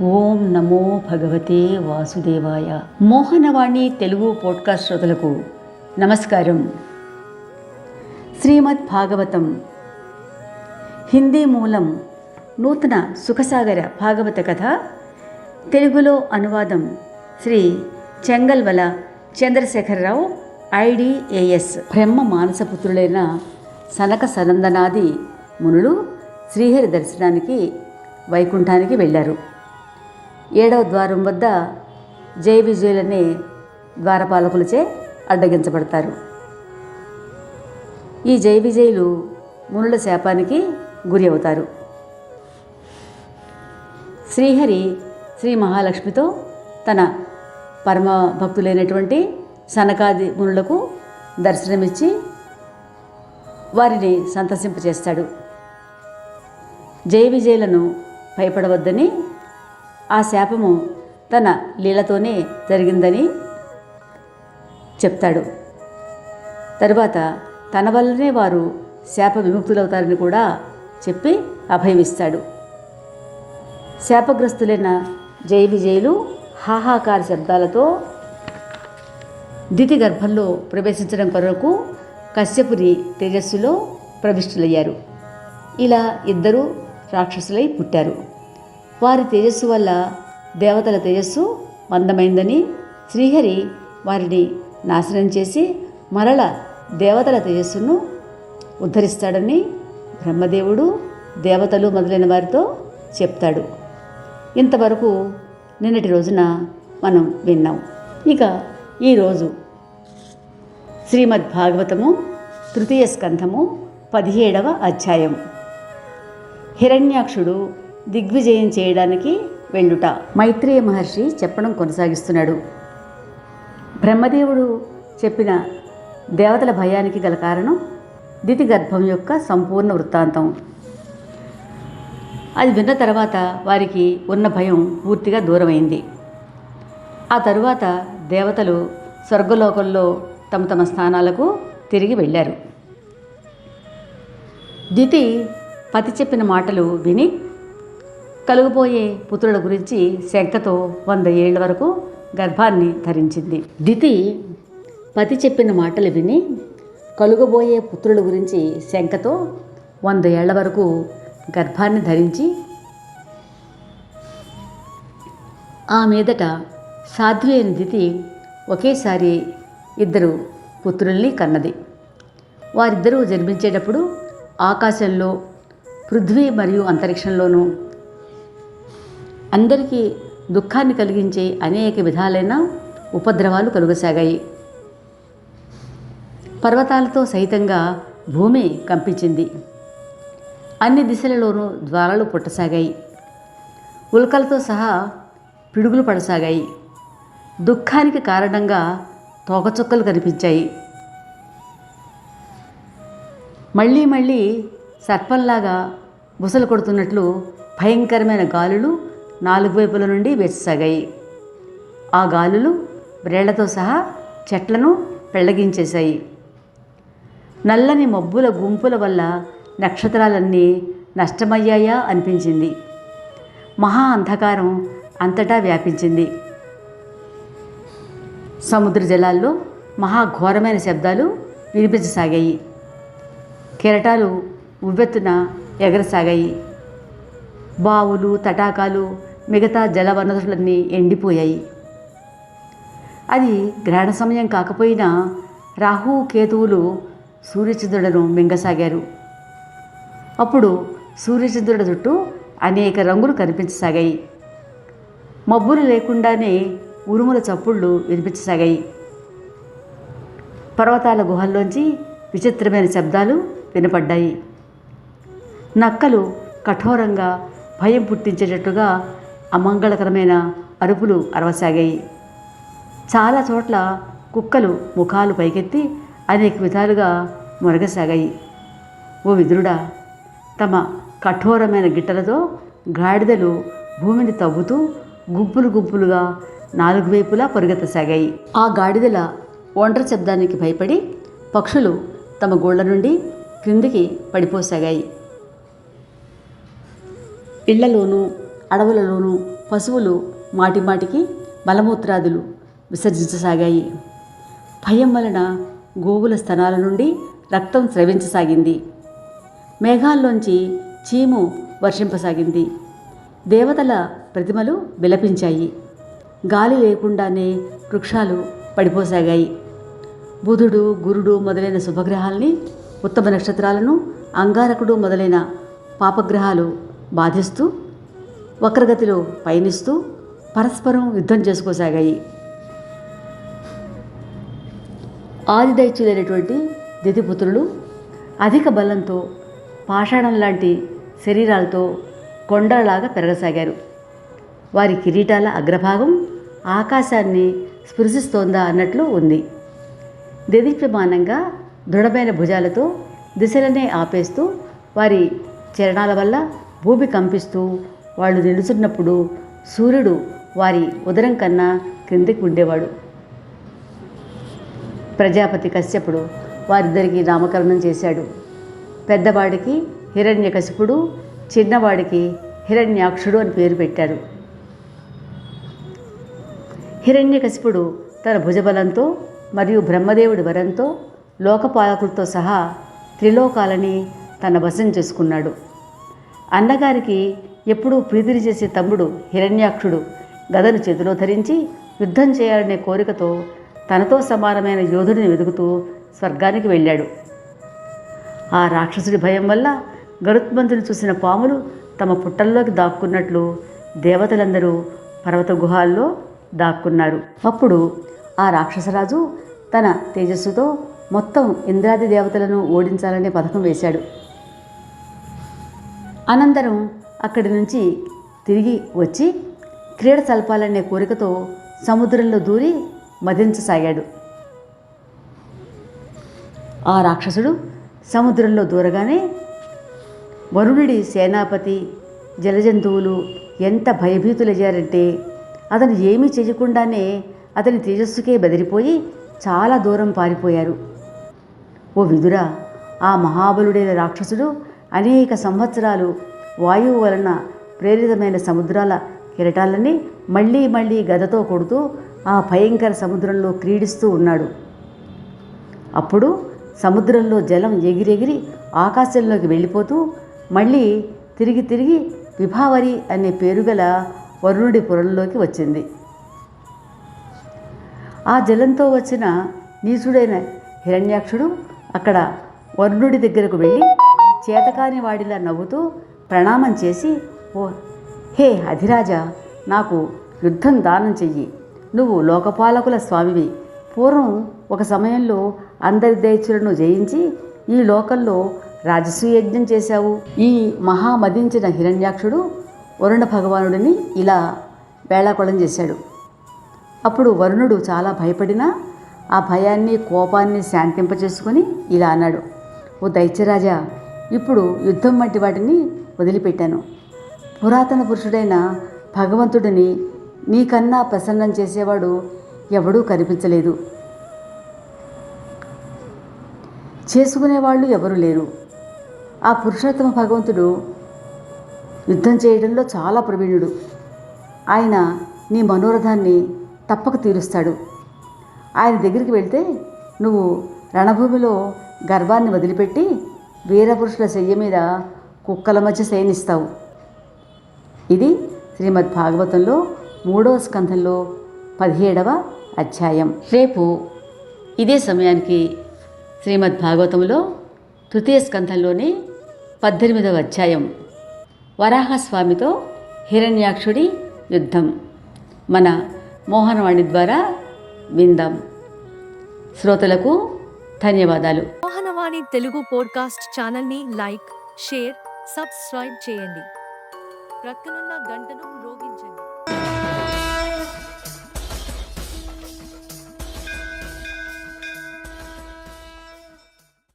ఓం నమో భగవతే వాసుదేవాయ. మోహనవాణి తెలుగు పోడ్కాస్ట్ శ్రోతలకు నమస్కారం. శ్రీమద్ భాగవతం హిందీ మూలం నూతన సుఖసాగర భాగవత కథ. తెలుగులో అనువాదం శ్రీ చెంగల్వల చంద్రశేఖరరావు ఐడిఏఎస్ బ్రహ్మ మానసపుత్రులైన సనక సనందనాది మునులు శ్రీహరి దర్శనానికి వైకుంఠానికి వెళ్ళారు. ఏడవ ద్వారం వద్ద జయ విజయులనే ద్వారపాలకులచే అడ్డగించబడతారు. ఈ జయ విజయులు మునుల శాపానికి గురి అవుతారు. శ్రీహరి శ్రీ మహాలక్ష్మితో తన పరమ భక్తులైనటువంటి సనకాది మునులకు దర్శనమిచ్చి వారిని సంతసింపచేస్తాడు. జయ విజయులను భయపడవద్దని ఆ శాపము తన లీలతోనే జరిగిందని చెప్తాడు. తరువాత తన వల్లనే వారు శాప విముక్తులవుతారని కూడా చెప్పి అభయమిస్తాడు. శాపగ్రస్తులైన జయ విజయులు హాహాకార శబ్దాలతో దితి గర్భంలో ప్రవేశించడం కొరకు కశ్యపురి తేజస్సులో ప్రవిష్టులయ్యారు. ఇలా ఇద్దరు రాక్షసులై పుట్టారు. వారి తేజస్సు వల్ల దేవతల తేజస్సు మందమైందని శ్రీహరి వారిని నాశనం చేసి మరల దేవతల తేజస్సును ఉద్ధరిస్తాడని బ్రహ్మదేవుడు దేవతలు మొదలైన వారితో చెప్తాడు. ఇంతవరకు నిన్నటి రోజున మనం విన్నాం. ఇక ఈరోజు శ్రీమద్ భాగవతము తృతీయ స్కంధము పదిహేడవ అధ్యాయం హిరణ్యాక్షుడు దిగ్విజయం చేయడానికి వెళ్ళుట. మైత్రేయ మహర్షి చెప్పడం కొనసాగిస్తున్నాడు. బ్రహ్మదేవుడు చెప్పిన దేవతల భయానికి గల కారణం దితి గర్భం యొక్క సంపూర్ణ వృత్తాంతం. అది విన్న తర్వాత వారికి ఉన్న భయం పూర్తిగా దూరమైంది. ఆ తరువాత దేవతలు స్వర్గలోకంలో తమ తమ స్థానాలకు తిరిగి వెళ్ళారు. దితి పతి చెప్పిన మాటలు విని కలుగుపోయే పుత్రుల గురించి శంకతో వంద ఏళ్ళ వరకు గర్భాన్ని ధరించింది. దితి పతి చెప్పిన మాటలు విని కలుగబోయే పుత్రుల గురించి శంకతో వంద ఏళ్ళ వరకు గర్భాన్ని ధరించి ఆ మీదట సాధ్వి అయిన దితి ఒకేసారి ఇద్దరు పుత్రుల్ని కన్నది. వారిద్దరూ జన్మించేటప్పుడు ఆకాశంలో పృథ్వీ మరియు అంతరిక్షంలోనూ అందరికీ దుఃఖాన్ని కలిగించే అనేక విధాలైన ఉపద్రవాలు కలుగసాగాయి. పర్వతాలతో సహితంగా భూమి కంపించింది. అన్ని దిశలలోనూ ద్వారాలు పుట్టసాగాయి. ఉల్కలతో సహా పిడుగులు పడసాగాయి. దుఃఖానికి కారణంగా తోకచుక్కలు కనిపించాయి. మళ్ళీ మళ్ళీ సర్పంలాగా బుసలు కొడుతున్నట్లు భయంకరమైన గాలులు నాలుగు వైపుల నుండి వేససాగాయి ఆ గాలులు వ్రేళ్ళతో సహా చెట్లను పెళ్ళగించేశాయి. నల్లని మబ్బుల గుంపుల వల్ల నక్షత్రాలన్నీ నష్టమయ్యాయా అనిపించింది. మహా అంధకారం అంతటా వ్యాపించింది. సముద్ర జలాల్లో మహాఘోరమైన శబ్దాలు వినిపించసాగాయి. కెరటాలు ఉవ్వెత్తున ఎగరసాగాయి. బావులు తటాకాలు మిగతా జల వనరులన్నీ ఎండిపోయాయి. అది గ్రహణ సమయం కాకపోయినా రాహు కేతువులు సూర్యచంద్రులను మింగసాగారు. అప్పుడు సూర్యచంద్రుడి చుట్టూ అనేక రంగులు కనిపించసాగాయి. మబ్బులు లేకుండానే ఉరుముల చప్పుళ్ళు వినిపించసాగాయి. పర్వతాల గుహల్లోంచి విచిత్రమైన శబ్దాలు వినపడ్డాయి. నక్కలు కఠోరంగా భయం పుట్టించేటట్టుగా అమంగళకరమైన అరుపులు అరవసాగాయి. చాలా చోట్ల కుక్కలు ముఖాలు పైకెత్తి అనేక విధాలుగా మొరగసాగాయి. ఓ విదురుడా తమ కఠోరమైన గిట్టలతో గాడిదలు భూమిని తవ్వుతూ గుంపులు గుంపులుగా నాలుగు వైపులా పరుగెత్తసాగాయి. ఆ గాడిదల ఒంటరి శబ్దానికి భయపడి పక్షులు తమ గోళ్ళ నుండి క్రిందికి పడిపోసాగాయి. ఇళ్ళలోనూ అడవులలోనూ పశువులు మాటిమాటికి మలమూత్రాదులు విసర్జించసాగాయి. భయం వలన గోవుల స్థనాల నుండి రక్తం స్రవించసాగింది. మేఘాల్లోంచి చీము వర్షింపసాగింది. దేవతల ప్రతిమలు విలపించాయి. గాలి లేకుండానే వృక్షాలు పడిపోసాగాయి. బుధుడు గురుడు మొదలైన శుభగ్రహాల్ని ఉత్తమ నక్షత్రాలను అంగారకుడు మొదలైన పాపగ్రహాలు బాధిస్తూ వక్రగతిలో పయనిస్తూ పరస్పరం యుద్ధం చేసుకోసాగాయి. ఆదిదైత్యులైనటువంటి దితిపుత్రులు అధిక బలంతో పాషాణం లాంటి శరీరాలతో కొండలాగా పెరగసాగారు. వారి కిరీటాల అగ్రభాగం ఆకాశాన్ని స్పృశిస్తోందా అన్నట్లు ఉంది. దేదీప్యమానంగా దృఢమైన భుజాలతో దిశలనే ఆపేస్తూ వారి చరణాల వల్ల భూమి కంపిస్తూ వాళ్ళు నిలుచున్నప్పుడు సూర్యుడు వారి ఉదరం కన్నా క్రిందికి ఉండేవాడు. ప్రజాపతి కశ్యపుడు వారిద్దరికీ నామకరణం చేశాడు. పెద్దవాడికి హిరణ్యకశిపుడు చిన్నవాడికి హిరణ్యాక్షుడు అని పేరు పెట్టాడు. హిరణ్యకశిపుడు తన భుజబలంతో మరియు బ్రహ్మదేవుడి వరంతో లోకపాలకులతో సహా త్రిలోకాలని తన వశం చేసుకున్నాడు. అన్నగారికి ఎప్పుడూ ప్రీతిని చేసే తమ్ముడు హిరణ్యాక్షుడు గదను చేతిలో ధరించి యుద్ధం చేయాలనే కోరికతో తనతో సమానమైన యోధుడిని వెతుకుతూ స్వర్గానికి వెళ్ళాడు. ఆ రాక్షసుడి భయం వల్ల గరుత్మంతుని చూసిన పాములు తమ పుట్టల్లోకి దాక్కున్నట్లు దేవతలందరూ పర్వత గుహాల్లో దాక్కున్నారు. అప్పుడు ఆ రాక్షసరాజు తన తేజస్సుతో మొత్తం ఇంద్రాది దేవతలను ఓడించాలనే పథకం వేశాడు. అనంతరం అక్కడి నుంచి తిరిగి వచ్చి క్రీడ సల్పాలనే కోరికతో సముద్రంలో దూరి మదించసాగాడు. ఆ రాక్షసుడు సముద్రంలో దూరగానే వరుణుడి సేనాపతి జలజంతువులు ఎంత భయభీతులయ్యారంటే అతను ఏమీ చేయకుండానే అతని తేజస్సుకే బెదిరిపోయి చాలా దూరం పారిపోయారు. ఓ విదురా ఆ మహాబలుడైన రాక్షసుడు అనేక సంవత్సరాలు వాయువు వలన ప్రేరితమైన సముద్రాల కిరటాలని మళ్ళీ మళ్ళీ గదతో కొడుతూ ఆ భయంకర సముద్రంలో క్రీడిస్తూ ఉన్నాడు. అప్పుడు సముద్రంలో జలం ఎగిరెగిరి ఆకాశంలోకి వెళ్ళిపోతూ మళ్ళీ తిరిగి తిరిగి విభావరి అనే పేరుగల వరుణుడి పురంలోకి వచ్చింది. ఆ జలంతో వచ్చిన నీచుడైన హిరణ్యాక్షుడు అక్కడ వరుణుడి దగ్గరకు వెళ్ళి చేతకాని వాడిలా నవ్వుతూ ప్రణామం చేసి ఓ హే అధిరాజా నాకు యుద్ధం దానం చెయ్యి. నువ్వు లోకపాలకుల స్వామివి. పూర్వం ఒక సమయంలో అందరి దైత్యులను జయించి ఈ లోకంలో రాజసూయజ్ఞం చేశావు. ఈ మహామదించిన హిరణ్యాక్షుడు వరుణ భగవానుడిని ఇలా వేళాకొళం చేశాడు. అప్పుడు వరుణుడు చాలా భయపడినా ఆ భయాన్ని కోపాన్ని శాంతింపచేసుకొని ఇలా అన్నాడు. ఓ దైత్యరాజా ఇప్పుడు యుద్ధం వంటి వాటిని వదిలిపెట్టాను. పురాతన పురుషుడైన భగవంతుడిని నీకన్నా ప్రసన్నం చేసేవాడు ఎవడూ కనిపించలేదు. చేసుకునేవాళ్ళు ఎవరు లేరు. ఆ పురుషోత్తమ భగవంతుడు యుద్ధం చేయడంలో చాలా ప్రవీణుడు. ఆయన నీ మనోరథాన్ని తప్పక తీరుస్తాడు. ఆయన దగ్గరికి వెళ్తే నువ్వు రణభూమిలో గర్వాన్ని వదిలిపెట్టి వీరపురుషుల శయ్య మీద కుక్కల మధ్య శయనిస్తావు. ఇది శ్రీమద్ భాగవతంలో మూడవ స్కంధంలో పదిహేడవ అధ్యాయం. రేపు ఇదే సమయానికి శ్రీమద్ భాగవతంలో తృతీయ స్కంధంలోని పద్దెనిమిదవ అధ్యాయం. వరాహస్వామితో హిరణ్యాక్షుడి యుద్ధం. మన మోహనవాణి ద్వారా విందాం. శ్రోతలకు ధన్యవాదాలు. మోహనవాణి తెలుగు పోడ్కాస్ట్ ఛానల్ని లైక్ షేర్ సబ్స్క్రైబ్ చేయండి. ప్రక్కనున్న గంటను మ్రోగించండి